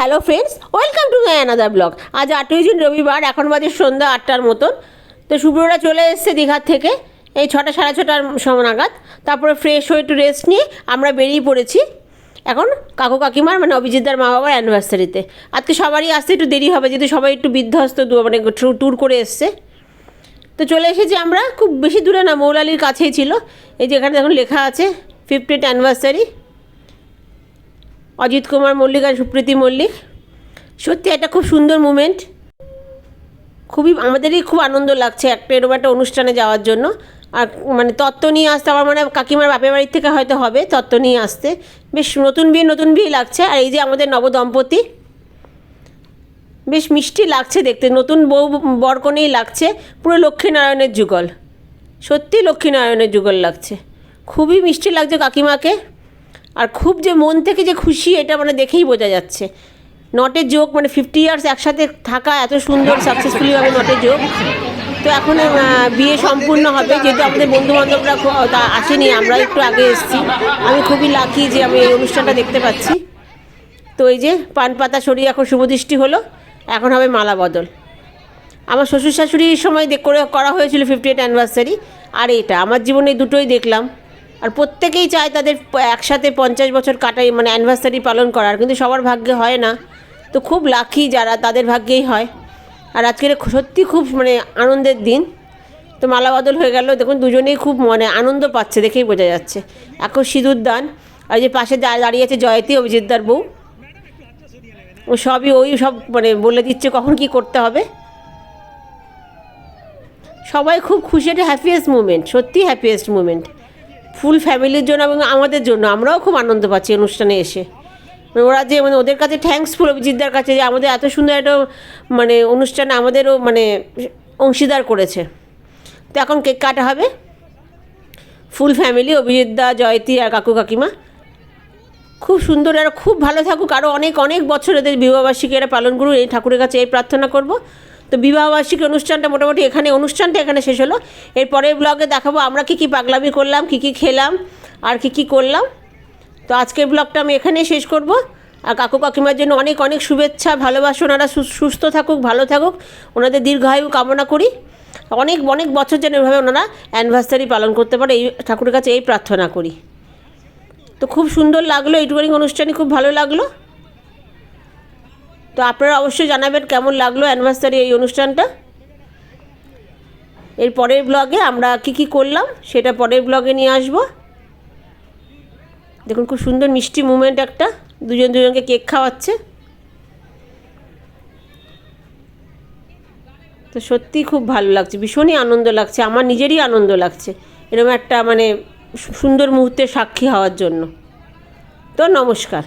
Hello friends welcome to my another blog আজ আটই June রবিবার, এখন বাজে সন্ধ্যা আটটার মতন। তো শুভ্ররা চলে এসছে দীঘার থেকে, এই ছটা সাড়ে ছটার সময় নাগাদ। তারপরে ফ্রেশ হয়ে একটু রেস্ট নিয়ে আমরা বেরিয়ে পড়েছি। এখন কাকু কাকিমার মানে অভিজিৎদার মা বাবার অ্যানিভার্সারিতে আজকে সবারই আসতে একটু দেরি হবে, যেহেতু সবাই একটু বিধ্বস্ত মানে ট্যুর করে এসছে। তো চলে এসেছি আমরা, খুব বেশি দূরে না, মৌলালির কাছেই ছিল। এই যে এখানে দেখুন লেখা আছে ফিফটিথ অ্যানিভার্সারি অজিত কুমার মল্লিক আর সুপ্রীতি মল্লিক। সত্যি একটা খুব সুন্দর মুমেন্ট খুবই, আমাদেরই খুব আনন্দ লাগছে একটা এরকম একটা অনুষ্ঠানে যাওয়ার জন্য। আর মানে তত্ত্ব নিয়ে আসতে আমার মানে কাকিমার বাপের বাড়ির থেকে হয়তো হবে তত্ত্ব নিয়ে আসতে। বেশ নতুন বিয়ে নতুন বিয়ে লাগছে। আর এই যে আমাদের নবদম্পতি, বেশ মিষ্টি লাগছে দেখতে। নতুন বউ, বরকনেই লাগছে। পুরো লক্ষ্মীনারায়ণের যুগল। সত্যি লক্ষ্মীনারায়ণের যুগল লাগছে। খুবই মিষ্টি লাগছে কাকিমাকে। আর খুব যে মন থেকে যে খুশি, এটা মানে দেখেই বোঝা যাচ্ছে। নটের যোগ মানে ফিফটি ইয়ার্স একসাথে থাকা এত সুন্দর সাকসেসফুলিভাবে নটের যোগ তো এখন বিয়ে সম্পূর্ণ হবে, যেহেতু আমাদের বন্ধু বান্ধবরা আসেনি, আমরা একটু আগে এসেছি। আমি খুবই লাকি যে আমি এই অনুষ্ঠানটা দেখতে পাচ্ছি। তো এই যে পান পাতা সরিয়ে এখন শুভদৃষ্টি হলো, এখন হবে মালা বদল। আমার শ্বশুর শাশুড়ির সময় করে করা হয়েছিল ফিফটি এইট অ্যানিভার্সারি আর এটা, আমার জীবনে দুটোই দেখলাম। আর প্রত্যেকেই চায় তাদের একসাথে পঞ্চাশ বছর কাটাই মানে অ্যানিভার্সারি পালন করার, কিন্তু সবার ভাগ্যে হয় না। তো খুব লাকি যারা, তাদের ভাগ্যেই হয়। আর আজকের সত্যি খুব মানে আনন্দের দিন। তো মালা বদল হয়ে গেল, দেখুন দুজনেই খুব মানে আনন্দ পাচ্ছে, দেখেই বোঝা যাচ্ছে। এখন সিঁদুর দান, আর যে পাশে দাঁড়িয়ে আছে জয়তী অভিজিৎদার বউ। ও সবই ওই সব মানে বলে দিচ্ছে কখন কি করতে হবে। সবাই খুব খুশি একটা হ্যাপিয়েস্ট মুমেন্ট সত্যি হ্যাপিয়েস্ট মুমেন্ট ফুল ফ্যামিলির জন্য এবং আমাদের জন্য। আমরাও খুব আনন্দ পাচ্ছি অনুষ্ঠানে এসে। মানে ওরা যে মানে ওদের কাছে থ্যাঙ্কসফুল অভিজিৎদার কাছে যে আমাদের এত সুন্দর একটা মানে অনুষ্ঠানে আমাদেরও মানে অংশীদার করেছে। তো এখন কেক কাটা হবে। ফুল ফ্যামিলি, অভিজিৎদা, জয়তী আর কাকু কাকিমা। খুব সুন্দর আর খুব ভালো থাকুক। আরও অনেক অনেক বছর এদের বিবাহবার্ষিকী এরা পালন করুন এই ঠাকুরের কাছে এই প্রার্থনা করব। তো বিবাহবার্ষিকী অনুষ্ঠানটা মোটামুটি এখানে, অনুষ্ঠানটা এখানে শেষ হলো। এর পরের ব্লগে দেখাবো আমরা কী কী পাগলামি করলাম, কী কী খেলাম, আর কী কী করলাম। তো আজকের ব্লগটা আমি এখানেই শেষ করব। আর কাকু কাকিমার জন্য অনেক অনেক শুভেচ্ছা, ভালোবাসা। ওনারা সুস্থ থাকুক, ভালো থাকুক। ওনাদের দীর্ঘায়ু কামনা করি। অনেক অনেক বছর যেন এভাবে ওনারা অ্যানিভার্সারি পালন করতে পারে। এই ঠাকুরের কাছে এই প্রার্থনা করি। তো খুব সুন্দর লাগল এইটুকুনি অনুষ্ঠানই খুব ভালো লাগল। তো আপনারা অবশ্যই জানাবেন কেমন লাগল অ্যানিভার্সারি এই অনুষ্ঠানটা। এর পরের ব্লগে আমরা কি কি করলাম, সেটা পরের ব্লগে নিয়ে আসব। দেখুন খুব সুন্দর মিষ্টি মুমেন্ট একটা, দুজন দুজনকে কেক খাওয়াচ্ছে। তো সত্যিই খুব ভালো লাগছে, ভীষণই আনন্দ লাগছে, আমার নিজেরই আনন্দ লাগছে, এরকম একটা মানে সুন্দর মুহূর্তের সাক্ষী হওয়ার জন্য। তো নমস্কার।